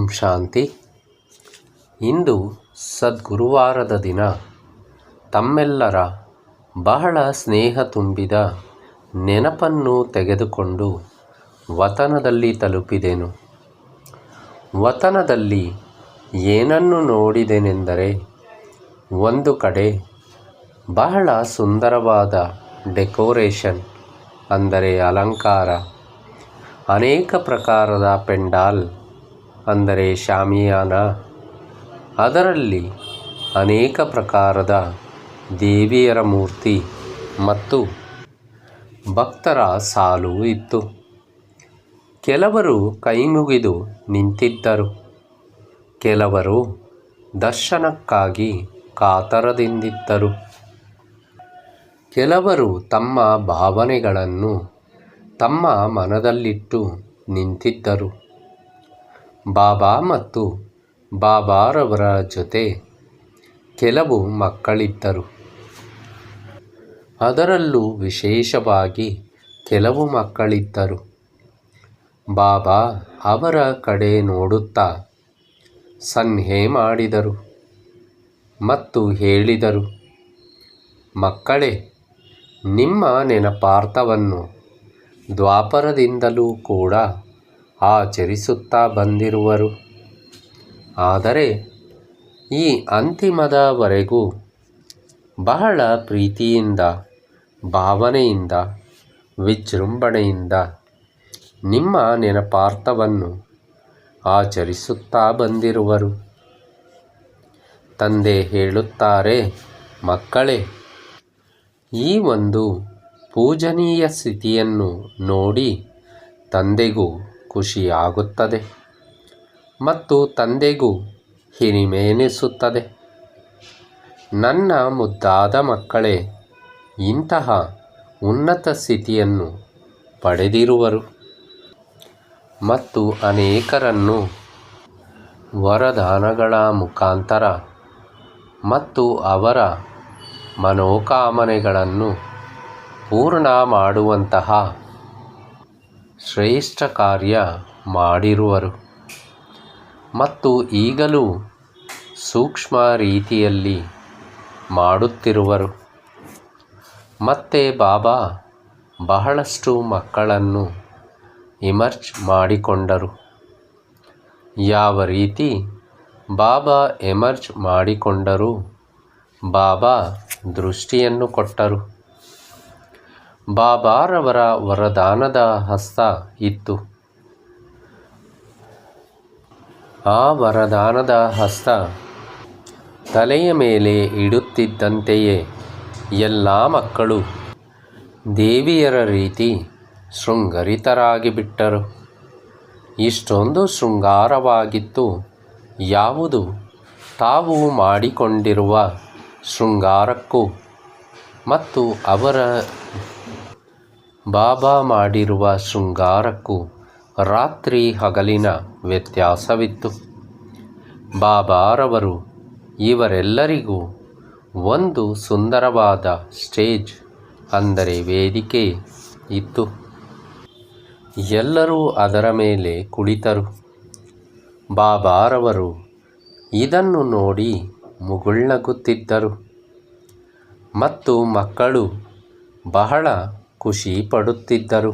ಓಂ ಶಾಂತಿ. ಇಂದು ಸದ್ಗುರುವಾರದ ದಿನ. ತಮ್ಮೆಲ್ಲರ ಬಹಳ ಸ್ನೇಹ ತುಂಬಿದ ನೆನಪನ್ನು ತೆಗೆದುಕೊಂಡು ವತನದಲ್ಲಿ ತಲುಪಿದೆನು. ವತನದಲ್ಲಿ ಏನನ್ನು ನೋಡಿದೆನೆಂದರೆ ಒಂದು ಕಡೆ ಬಹಳ ಸುಂದರವಾದ ಡೆಕೋರೇಷನ್, ಅಂದರೆ ಅಲಂಕಾರ, ಅನೇಕ ಪ್ರಕಾರದ ಪೆಂಡಾಲ್ ಅಂದರೆ ಶಾಮಿಯಾನ. ಅದರಲ್ಲಿ ಅನೇಕ ಪ್ರಕಾರದ ದೇವಿಯರ ಮೂರ್ತಿ ಮತ್ತು ಭಕ್ತರ ಸಾಲು ಇತ್ತು. ಕೆಲವರು ಕೈಮುಗಿದು ನಿಂತಿದ್ದರು. ಕೆಲವರು ದರ್ಶನಕ್ಕಾಗಿ ಕಾತರದಿಂದಿದ್ದರು. ಕೆಲವರು ತಮ್ಮ ಭಾವನೆಗಳನ್ನು ತಮ್ಮ ಮನದಲ್ಲಿಟ್ಟು ನಿಂತಿದ್ದರು. ಬಾಬಾ ಮತ್ತು ಬಾಬಾರವರ ಜೊತೆ ಕೆಲವು ಮಕ್ಕಳಿದ್ದರು. ಅದರಲ್ಲೂ ವಿಶೇಷವಾಗಿ ಕೆಲವು ಮಕ್ಕಳಿದ್ದರು. ಬಾಬಾ ಅವರ ಕಡೆ ನೋಡುತ್ತಾ ಸನ್ಹೆ ಮಾಡಿದರು ಮತ್ತು ಹೇಳಿದರು, ಮಕ್ಕಳೇ, ನಿಮ್ಮ ನೆನಪಾರ್ಥವನ್ನು ದ್ವಾಪರದಿಂದಲೂ ಕೂಡ ಆಚರಿಸುತ್ತಾ ಬಂದಿರುವರು. ಆದರೆ ಈ ಅಂತಿಮದವರೆಗೂ ಬಹಳ ಪ್ರೀತಿಯಿಂದ, ಭಾವನೆಯಿಂದ, ವಿಜೃಂಭಣೆಯಿಂದ ನಿಮ್ಮ ನೆನಪಾರ್ಥವನ್ನು ಆಚರಿಸುತ್ತಾ ಬಂದಿರುವರು. ತಂದೆ ಹೇಳುತ್ತಾರೆ, ಮಕ್ಕಳೇ, ಈ ಒಂದು ಪೂಜನೀಯ ಸ್ಥಿತಿಯನ್ನು ನೋಡಿ ತಂದೆಗೂ ಖುಷಿಯಾಗುತ್ತದೆ ಮತ್ತು ತಂದೆಗೂ ಹಿರಿಮೆನಿಸುತ್ತದೆ ನನ್ನ ಮುದ್ದಾದ ಮಕ್ಕಳೇ, ಇಂತಹ ಉನ್ನತ ಸ್ಥಿತಿಯನ್ನು ಪಡೆದಿರುವರು ಮತ್ತು ಅನೇಕರನ್ನು ವರದಾನಗಳ ಮುಖಾಂತರ ಮತ್ತು ಅವರ ಮನೋಕಾಮನೆಗಳನ್ನು ಪೂರ್ಣ ಮಾಡುವಂತಹ ಶ್ರೇಷ್ಠ ಕಾರ್ಯ ಮಾಡಿರುವರು. ಮತ್ತು ಈಗಲೂ ಸೂಕ್ಷ್ಮ ರೀತಿಯಲ್ಲಿ ಮಾಡುತ್ತಿರುವರು. ಮತ್ತೆ ಬಾಬಾ ಬಹಳಷ್ಟು ಮಕ್ಕಳನ್ನು ಇಮರ್ಜ್ ಮಾಡಿಕೊಂಡರು. ಯಾವ ರೀತಿ ಬಾಬಾ ಎಮರ್ಜ್ ಮಾಡಿಕೊಂಡರು, ಬಾಬಾ ದೃಷ್ಟಿಯನ್ನು ಕೊಟ್ಟರು. ಬಾಬಾರವರ ವರದಾನದ ಹಸ್ತ ಇತ್ತು. ಆ ವರದಾನದ ಹಸ್ತ ತಲೆಯ ಮೇಲೆ ಇಡುತ್ತಿದ್ದಂತೆಯೇ ಎಲ್ಲ ಮಕ್ಕಳು ದೇವಿಯರ ರೀತಿ ಶೃಂಗರಿತರಾಗಿಬಿಟ್ಟರು. ಇಷ್ಟೊಂದು ಶೃಂಗಾರವಾಗಿತ್ತು. ಯಾವುದು ತಾವು ಮಾಡಿಕೊಂಡಿರುವ ಶೃಂಗಾರಕ್ಕೂ ಮತ್ತು ಅವರ ಬಾಬಾ ಮಾಡಿರುವ ಶೃಂಗಾರಕ್ಕೂ ರಾತ್ರಿ ಹಗಲಿನ ವ್ಯತ್ಯಾಸವಿತ್ತು. ಬಾಬಾರವರು ಇವರೆಲ್ಲರಿಗೂ ಒಂದು ಸುಂದರವಾದ ಸ್ಟೇಜ್ ಅಂದರೆ ವೇದಿಕೆ ಇತ್ತು. ಎಲ್ಲರೂ ಅದರ ಮೇಲೆ ಕುಳಿತರು. ಬಾಬಾರವರು ಇದನ್ನು ನೋಡಿ ಮುಗುಳ್ನಗುತ್ತಿದ್ದರು. ಮತ್ತು ಮಕ್ಕಳು ಬಹಳ ಖುಷಿ ಪಡುತ್ತಿದ್ದರು.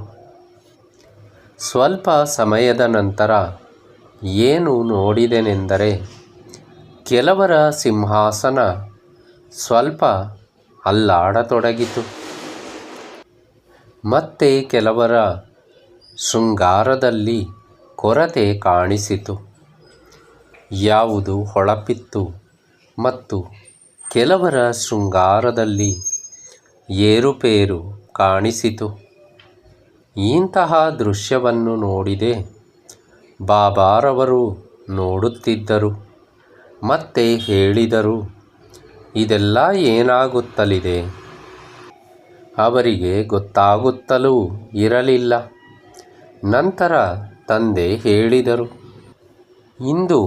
ಸ್ವಲ್ಪ ಸಮಯದ ನಂತರ ಏನು ನೋಡಿದೆನೆಂದರೆ ಕೆಲವರ ಸಿಂಹಾಸನ ಸ್ವಲ್ಪ ಅಲ್ಲಾಡತೊಡಗಿತು. ಮತ್ತೆ ಕೆಲವರ ಶೃಂಗಾರದಲ್ಲಿ ಕೊರತೆ ಕಾಣಿಸಿತು. ಯಾವುದು ಹೊಳಪಿತ್ತು ಮತ್ತು ಕೆಲವರ ಶೃಂಗಾರದಲ್ಲಿ ಏರುಪೇರು ಕಾಣಿಸಿತು. ಇಂತಹ ದೃಶ್ಯವನ್ನು ನೋಡಿದೆ. ಬಾಬಾರವರು ನೋಡುತ್ತಿದ್ದರು, ಮತ್ತೆ ಹೇಳಿದರು, ಇದೆಲ್ಲ ಏನಾಗುತ್ತಲಿದೆ? ಅವರಿಗೆ ಗೊತ್ತಾಗುತ್ತಲೂ ಇರಲಿಲ್ಲ. ನಂತರ ತಂದೆ ಹೇಳಿದರು, ಇಂದು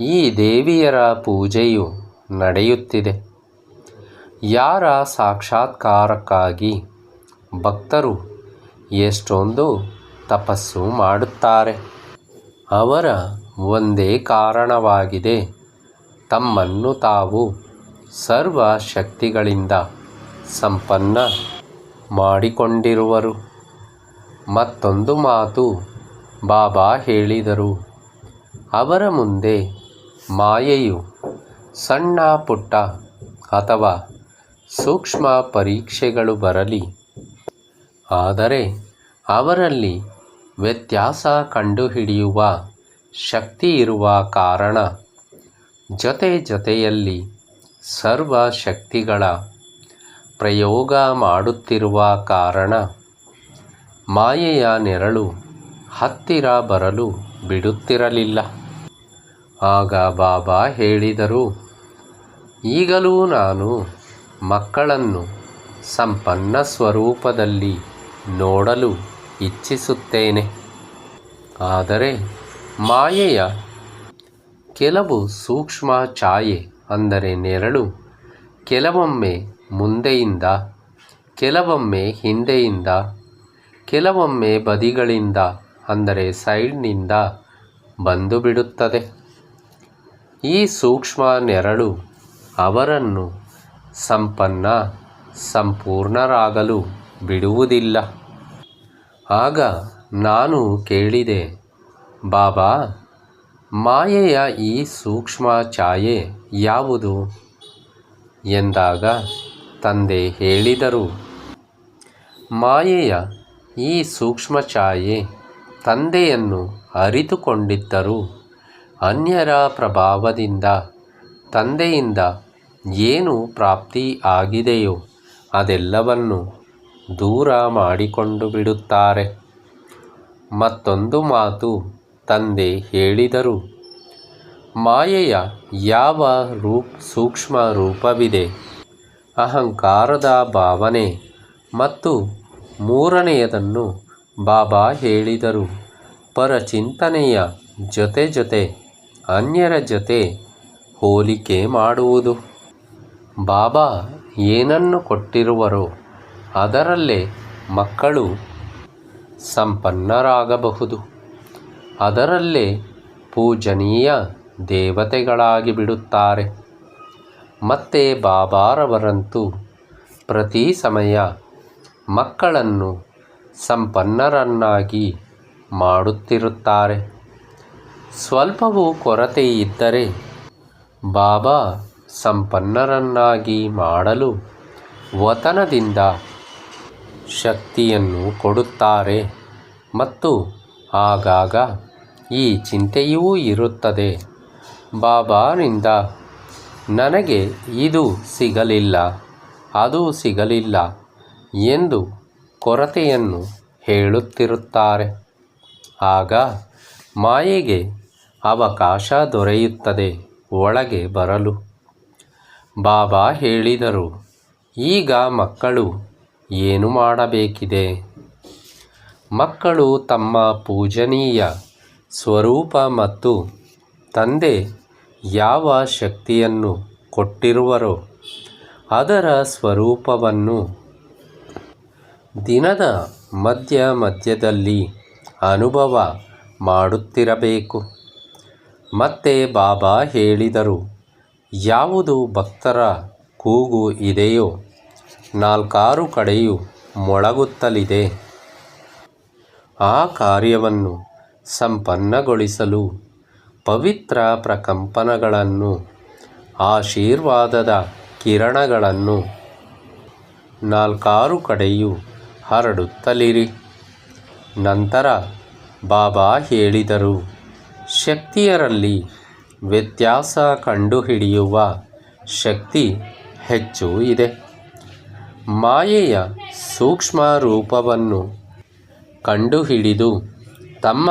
ಈ ದೇವಿಯರ ಪೂಜೆಯು ನಡೆಯುತ್ತಿದೆ. ಯಾರ ಸಾಕ್ಷಾತ್ಕಾರಕ್ಕಾಗಿ ಭಕ್ತರು ಎಷ್ಟೊಂದು ತಪಸ್ಸು ಮಾಡುತ್ತಾರೆ. ಅವರ ಒಂದೇ ಕಾರಣವಾಗಿದೆ. ತಮ್ಮನ್ನು ತಾವು ಸರ್ವ ಶಕ್ತಿಗಳಿಂದ ಸಂಪನ್ನ ಮಾಡಿಕೊಂಡಿರುವರು. ಮತ್ತೊಂದು ಮಾತು ಬಾಬಾ ಹೇಳಿದರು. ಅವರ ಮುಂದೆ ಮಾಯೆಯು ಸಣ್ಣ ಪುಟ್ಟ ಅಥವಾ ಸೂಕ್ಷ್ಮ ಪರೀಕ್ಷೆಗಳು ಬರಲಿ. ಆದರೆ ಅವರಲ್ಲಿ ವ್ಯತ್ಯಾಸ ಕಂಡುಹಿಡಿಯುವ ಶಕ್ತಿ ಇರುವ ಕಾರಣ ಜೊತೆ ಜೊತೆಯಲ್ಲಿ ಸರ್ವ ಶಕ್ತಿಗಳ ಪ್ರಯೋಗ ಮಾಡುತ್ತಿರುವ ಕಾರಣ ಮಾಯೆಯ ನೆರಳು ಹತ್ತಿರ ಬರಲು ಬಿಡುತ್ತಿರಲಿಲ್ಲ. ಆಗ ಬಾಬಾ ಹೇಳಿದರು, ಈಗಲೂ ನಾನು ಮಕ್ಕಳನ್ನು ಸಂಪನ್ನ ಸ್ವರೂಪದಲ್ಲಿ ನೋಡಲು ಇಚ್ಛಿಸುತ್ತೇನೆ. ಆದರೆ ಮಾಯೆಯ ಕೆಲವು ಸೂಕ್ಷ್ಮ ಛಾಯೆ ಅಂದರೆ ನೆರಳು ಕೆಲವೊಮ್ಮೆ ಮುಂದೆಯಿಂದ, ಕೆಲವೊಮ್ಮೆ ಹಿಂದೆಯಿಂದ, ಕೆಲವೊಮ್ಮೆ ಬದಿಗಳಿಂದ ಅಂದರೆ ಸೈಡ್ನಿಂದ ಬಂದು ಬಿಡುತ್ತದೆ ಈ ಸೂಕ್ಷ್ಮ ನೆರಳು ಅವರನ್ನು ಸಂಪನ್ನ, ಸಂಪೂರ್ಣರಾಗಲು ಬಿಡುವುದಿಲ್ಲ. ಆಗ ನಾನು ಕೇಳಿದೆ, ಬಾಬಾ, ಮಾಯೆಯ ಈ ಸೂಕ್ಷ್ಮ ಛಾಯೆ ಯಾವುದು? ಎಂದಾಗ ತಂದೆ ಹೇಳಿದರು, ಮಾಯೆಯ ಈ ಸೂಕ್ಷ್ಮ ಛಾಯೆ ತಂದೆಯನ್ನು ಅರಿತುಕೊಂಡಿದ್ದರೂ. ಅನ್ಯರ ಪ್ರಭಾವದಿಂದ ತಂದೆಯಿಂದ ಏನು ಪ್ರಾಪ್ತಿ ಆಗಿದೆಯೋ ಅದೆಲ್ಲವನ್ನು ದೂರ ಮಾಡಿಕೊಂಡು ಬಿಡುತ್ತಾರೆ. ಮತ್ತೊಂದು ಮಾತು ತಂದೆ ಹೇಳಿದರು. ಮಾಯೆಯ ಯಾವ ರೂಪ್, ಸೂಕ್ಷ್ಮ ರೂಪವಿದೆ? ಅಹಂಕಾರದ ಭಾವನೆ ಮತ್ತು ಮೂರನೆಯದನ್ನು ಬಾಬಾ ಹೇಳಿದರು. ಪರಚಿಂತನೆಯ ಜೊತೆ ಜೊತೆ, ಅನ್ಯರ ಜೊತೆ ಹೋಲಿಕೆ ಮಾಡುವುದು. ಬಾಬಾ ಏನನ್ನು ಕೊಟ್ಟಿರುವರೋ ಅದರಲ್ಲೇ ಮಕ್ಕಳು ಸಂಪನ್ನರಾಗಬಹುದು. ಅದರಲ್ಲೇ ಪೂಜನೀಯ ದೇವತೆಗಳಾಗಿ ಬಿಡುತ್ತಾರೆ. ಮತ್ತೆ ಬಾಬಾರವರಂತೂ ಪ್ರತಿ ಸಮಯ ಮಕ್ಕಳನ್ನು ಸಂಪನ್ನರನ್ನಾಗಿ ಮಾಡುತ್ತಿರುತ್ತಾರೆ. ಸ್ವಲ್ಪವೂ ಕೊರತೆ ಇದ್ದರೆ ಬಾಬಾ ಸಂಪನ್ನರನ್ನಾಗಿ ಮಾಡಲು ವತನದಿಂದ ಶಕ್ತಿಯನ್ನು ಕೊಡುತ್ತಾರೆ. ಮತ್ತು ಆಗಾಗ ಈ ಚಿಂತೆಯೂ ಇರುತ್ತದೆ. ಬಾಬಾರಿಂದ ನನಗೆ ಇದು ಸಿಗಲಿಲ್ಲ, ಅದು ಸಿಗಲಿಲ್ಲ ಎಂದು ಕೊರತೆಯನ್ನು ಹೇಳುತ್ತಿರುತ್ತಾರೆ. ಆಗ ಮಾಯೆಗೆ ಅವಕಾಶ ದೊರೆಯುತ್ತದೆ, ಒಳಗೆ ಬರಲು. ಬಾಬಾ ಹೇಳಿದರು, ಈಗ ಮಕ್ಕಳು ಏನು ಮಾಡಬೇಕಿದೆ? ಮಕ್ಕಳು ತಮ್ಮ ಪೂಜನೀಯ ಸ್ವರೂಪ ಮತ್ತು ತಂದೆ ಯಾವ ಶಕ್ತಿಯನ್ನು ಕೊಟ್ಟಿರುವರೋ ಅದರ ಸ್ವರೂಪವನ್ನು ದಿನದ ಮಧ್ಯ ಮಧ್ಯದಲ್ಲಿ ಅನುಭವ ಮಾಡುತ್ತಿರಬೇಕು. ಮತ್ತೆ ಬಾಬಾ ಹೇಳಿದರು, ಯಾವುದು ಭಕ್ತರ ಕೂಗು ಇದೆಯೋ ನಾಲ್ಕಾರು ಕಡೆಯೂ ಮೊಳಗುತ್ತಲಿದೆ. ಆ ಕಾರ್ಯವನ್ನು ಸಂಪನ್ನಗೊಳಿಸಲು ಪವಿತ್ರ ಪ್ರಕಂಪನಗಳನ್ನು, ಆಶೀರ್ವಾದದ ಕಿರಣಗಳನ್ನು ನಾಲ್ಕಾರು ಕಡೆಯೂ ಹರಡುತ್ತಲಿರಿ. ನಂತರ ಬಾಬಾ ಹೇಳಿದರು, ಶಕ್ತಿಯರಲ್ಲಿ ವ್ಯತ್ಯಾಸ ಕಂಡುಹಿಡಿಯುವ ಶಕ್ತಿ ಹೆಚ್ಚು ಇದೆ. ಮಾಯೆಯ ಸೂಕ್ಷ್ಮ ರೂಪವನ್ನು ಕಂಡುಹಿಡಿದು ತಮ್ಮ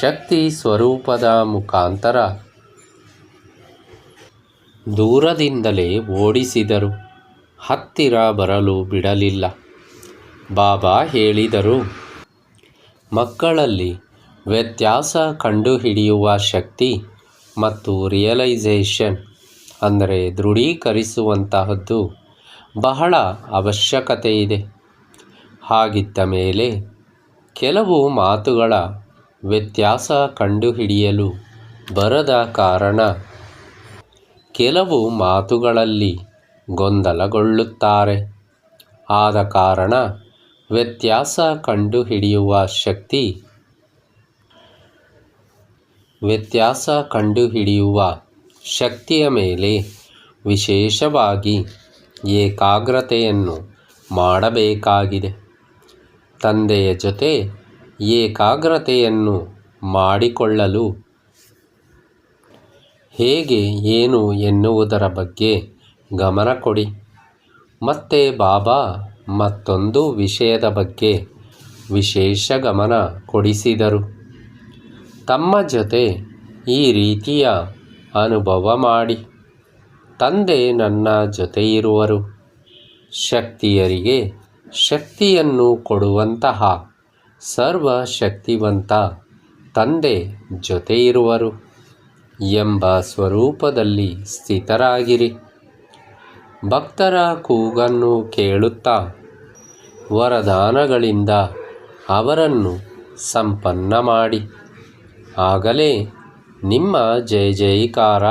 ಶಕ್ತಿ ಸ್ವರೂಪದ ಮುಖಾಂತರ ದೂರದಿಂದಲೇ ಓಡಿಸಿದರು. ಹತ್ತಿರ ಬರಲು ಬಿಡಲಿಲ್ಲ. ಬಾಬಾ ಹೇಳಿದರು, ಮಕ್ಕಳಲ್ಲಿ ವ್ಯತ್ಯಾಸ ಕಂಡುಹಿಡಿಯುವ ಶಕ್ತಿ ಮತ್ತು ರಿಯಲೈಸೇಷನ್ ಅಂದರೆ ದೃಢೀಕರಿಸುವಂತಹದ್ದು ಬಹಳ ಅವಶ್ಯಕತೆ ಇದೆ ಹಾಗಿದ್ದ ಮೇಲೆ ಕೆಲವು ಮಾತುಗಳ ವ್ಯತ್ಯಾಸ ಕಂಡುಹಿಡಿಯಲು ಬರದ ಕಾರಣ ಕೆಲವು ಮಾತುಗಳಲ್ಲಿ ಗೊಂದಲಗೊಳ್ಳುತ್ತಾರೆ. ಆದ ಕಾರಣ ವ್ಯತ್ಯಾಸ ಕಂಡುಹಿಡಿಯುವ ಶಕ್ತಿ ವ್ಯತ್ಯಾಸ ಕಂಡುಹಿಡಿಯುವ ಶಕ್ತಿಯ ಮೇಲೆ ವಿಶೇಷವಾಗಿ ಏಕಾಗ್ರತೆಯನ್ನು ಮಾಡಬೇಕಾಗಿದೆ. ತಂದೆಯ ಜೊತೆ ಏಕಾಗ್ರತೆಯನ್ನು ಮಾಡಿಕೊಳ್ಳಲು ಹೇಗೆ ಏನು ಎನ್ನುವುದರ ಬಗ್ಗೆ ಗಮನ ಕೊಡಿ. ಮತ್ತೆ ಬಾಬಾ ಮತ್ತೊಂದು ವಿಷಯದ ಬಗ್ಗೆ ವಿಶೇಷ ಗಮನ ಕೊಡಿಸಿದರು. ತಮ್ಮ ಜೊತೆ ಈ ರೀತಿಯ ಅನುಭವ ಮಾಡಿ. ತಂದೆ ನನ್ನ ಜೊತೆ ಇರುವರು ಶಕ್ತಿಯರಿಗೆ ಶಕ್ತಿಯನ್ನು ಕೊಡುವಂತಹ ಸರ್ವಶಕ್ತಿವಂತ ತಂದೆ ಜೊತೆ ಇರುವರು ಎಂಬ ಸ್ವರೂಪದಲ್ಲಿ ಸ್ಥಿತರಾಗಿರಿ. ಭಕ್ತರ ಕೂಗನ್ನು ಕೇಳುತ್ತಾ ವರದಾನಗಳಿಂದ ಅವರನ್ನು ಸಂಪನ್ನ ಮಾಡಿ. ಆಗಲೇ ನಿಮ್ಮ ಜಯ ಜಯಕಾರ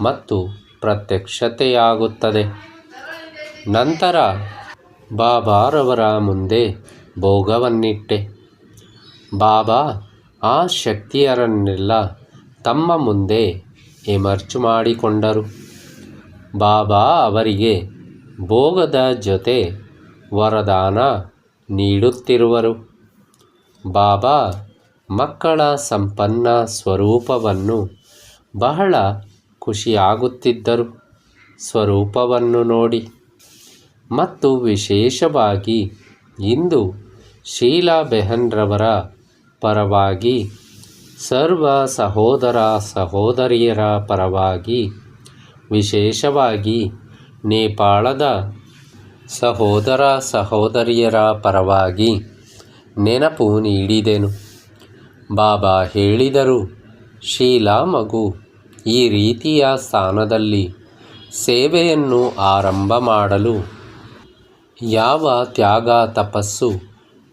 ಮತ್ತು ಪ್ರತ್ಯಕ್ಷತೆಯಾಗುತ್ತದೆ. ನಂತರ ಬಾಬಾರವರ ಮುಂದೆ ಭೋಗವನ್ನಿಟ್ಟೆ. ಬಾಬಾ, ಆ ಶಕ್ತಿಯರನ್ನೆಲ್ಲ ತಮ್ಮ ಮುಂದೆ ಎಮರ್ಚು ಮಾಡಿಕೊಂಡರು. ಬಾಬಾ ಅವರಿಗೆ ಭೋಗದ ಜೊತೆ ವರದಾನ ನೀಡುತ್ತಿರುವರು. ಬಾಬಾ ಮಕ್ಕಳ ಸಂಪನ್ನ ಸ್ವರೂಪವನ್ನು ಬಹಳ ಖುಷಿಯಾಗುತ್ತಿದ್ದರು. ಸ್ವರೂಪವನ್ನು ನೋಡಿ. ಮತ್ತು ವಿಶೇಷವಾಗಿ ಇಂದು ಶೀಲಾ ಬೆಹನ್ರವರ ಪರವಾಗಿ, ಸರ್ವ ಸಹೋದರ ಸಹೋದರಿಯರ ಪರವಾಗಿ, ವಿಶೇಷವಾಗಿ ನೇಪಾಳದ ಸಹೋದರ ಸಹೋದರಿಯರ ಪರವಾಗಿ ನೆನಪು ನೀಡಿದೆನು. ಬಾಬಾ ಹೇಳಿದರು, ಶೀಲಾ ಮಗು ಈ ರೀತಿಯ ಸ್ಥಾನದಲ್ಲಿ ಸೇವೆಯನ್ನು ಆರಂಭ ಮಾಡಲು ಯಾವ ತ್ಯಾಗ ತಪಸ್ಸು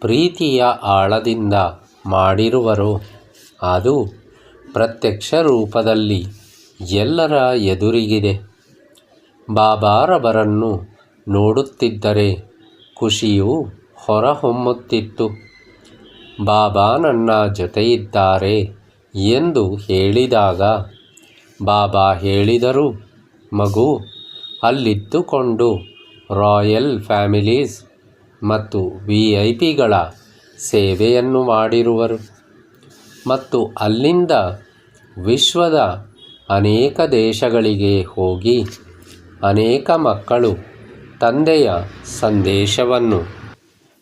ಪ್ರೀತಿಯ ಆಳದಿಂದ ಮಾಡಿರುವರೋ, ಅದು ಪ್ರತ್ಯಕ್ಷ ರೂಪದಲ್ಲಿ ಎಲ್ಲರ ಎದುರಿಗಿದೆ. ಬಾಬಾರವರನ್ನು ನೋಡುತ್ತಿದ್ದರೆ ಖುಷಿಯು ಹೊರಹೊಮ್ಮುತ್ತಿತ್ತು. ಬಾಬಾ ನನ್ನ ಜೊತೆಯಿದ್ದಾರೆ ಎಂದು ಹೇಳಿದಾಗ ಬಾಬಾ ಹೇಳಿದರು, ಮಗು, ಅಲ್ಲಿದ್ದುಕೊಂಡು ರಾಯಲ್ ಫ್ಯಾಮಿಲೀಸ್ ಮತ್ತು ವಿ ಐ ಪಿಗಳ ಸೇವೆಯನ್ನು ಮಾಡಿರುವರು. ಮತ್ತು ಅಲ್ಲಿಂದ ವಿಶ್ವದ ಅನೇಕ ದೇಶಗಳಿಗೆ ಹೋಗಿ ಅನೇಕ ಮಕ್ಕಳು ತಂದೆಯ ಸಂದೇಶವನ್ನು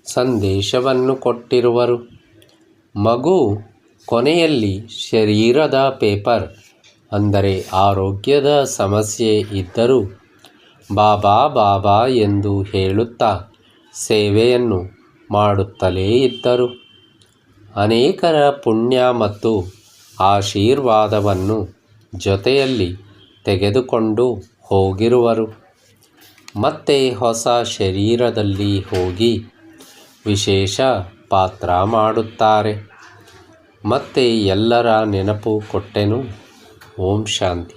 ಸಂದೇಶವನ್ನು ಕೊಟ್ಟಿರುವರು. ಮಗು ಕೊನೆಯಲ್ಲಿ ಶರೀರದ ಪೇಪರ್ ಅಂದರೆ ಆರೋಗ್ಯದ ಸಮಸ್ಯೆ ಇದ್ದರೂ ಬಾಬಾ ಬಾಬಾ ಎಂದು ಹೇಳುತ್ತಾ ಸೇವೆಯನ್ನು ಮಾಡುತ್ತಲೇ ಇದ್ದರು. ಅನೇಕರ ಪುಣ್ಯ ಮತ್ತು ಆಶೀರ್ವಾದವನ್ನು ಜೊತೆಯಲ್ಲಿ ತೆಗೆದುಕೊಂಡು ಹೋಗಿರುವರು. ಮತ್ತೆ ಹೊಸ ಶರೀರದಲ್ಲಿ ಹೋಗಿ ವಿಶೇಷ ಪಾತ್ರ ಮಾಡುತ್ತಾರೆ. ಮತ್ತೆ ಎಲ್ಲರ ನೆನಪು ಕೊಟ್ಟೆನು. ಓಂ ಶಾಂತಿ